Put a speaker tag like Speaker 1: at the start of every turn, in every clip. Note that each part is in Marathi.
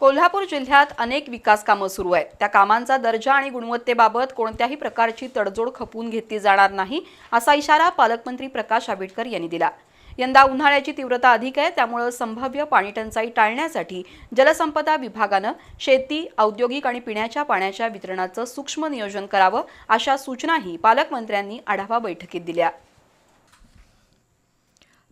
Speaker 1: कोल्हापूर जिल्ह्यात अनेक विकास कामं सुरू आहेत. त्या कामांचा दर्जा आणि गुणवत्तेबाबत कोणत्याही प्रकारची तडजोड खपवून घेतली जाणार नाही असा इशारा पालकमंत्री प्रकाश आंबेडकर यांनी दिला. यंदा उन्हाळ्याची तीव्रता अधिक आहे त्यामुळे संभाव्य पाणीटंचाई टाळण्यासाठी जलसंपदा विभागानं शेती औद्योगिक आणि पिण्याच्या पाण्याच्या वितरणाचं सूक्ष्म नियोजन करावं अशा सूचनाही पालकमंत्र्यांनी आढावा बैठकीत दिल्या.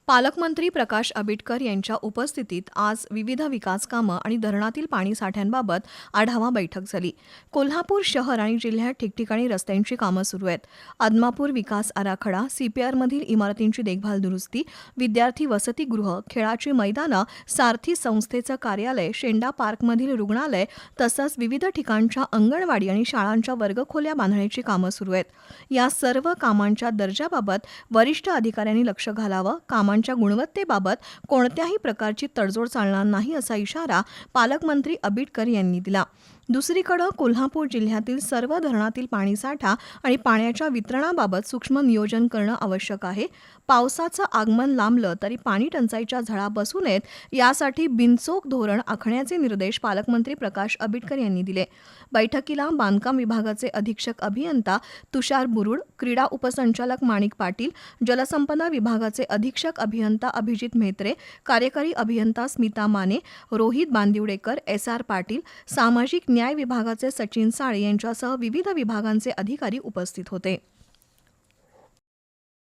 Speaker 2: पालकमंत्री प्रकाश आंबेडकर यांच्या उपस्थितीत आज विविध विकास कामं आणि धरणातील पाणी साठ्यांबाबत आढावा बैठक झाली. कोल्हापूर शहर आणि जिल्ह्यात ठिकठिकाणी रस्त्यांची कामं सुरू आहेत. आदमापूर विकास आराखडा सीपीआरमधील इमारतींची देखभाल दुरुस्ती विद्यार्थी वसतिगृह खेळाची मैदानं सारथी संस्थेचं कार्यालय शेंडा पार्कमधील रुग्णालय तसंच विविध ठिकाणच्या अंगणवाडी आणि शाळांच्या वर्गखोल्या बांधण्याची कामं सुरू आहेत. या सर्व कामांच्या दर्जाबाबत वरिष्ठ अधिकाऱ्यांनी लक्ष घालावं सेवांच्या गुणवत्तेबाबत कोणत्याही प्रकारची तडजोड चालणार नाही असा इशारा पालकमंत्री अबिटकर यांनी दिला. दुसरीकडं कोल्हापूर जिल्ह्यातील सर्व धरणातील पाणीसाठा आणि पाण्याच्या वितरणाबाबत सूक्ष्म नियोजन करणं आवश्यक आहे. पावसाचं आगमन लांबलं तरी पाणी टंचाईच्या झळा बसू नयेत यासाठी बिनचोक धोरण आखण्याचे निर्देश पालकमंत्री प्रकाश आबिटकर यांनी दिले. बैठकीला बांधकाम विभागाचे अधीक्षक अभियंता तुषार बुरुड क्रीडा उपसंचालक माणिक पाटील जलसंपदा विभागाचे अधीक्षक अभियंता अभिजित म्हेत्रे कार्यकारी अभियंता स्मिता माने रोहित बांदिवडेकर एस आर पाटील सामाजिक न्याय विभागाचे सचिन साळे यांच्यासह विविध विभागांचे अधिकारी उपस्थित होते.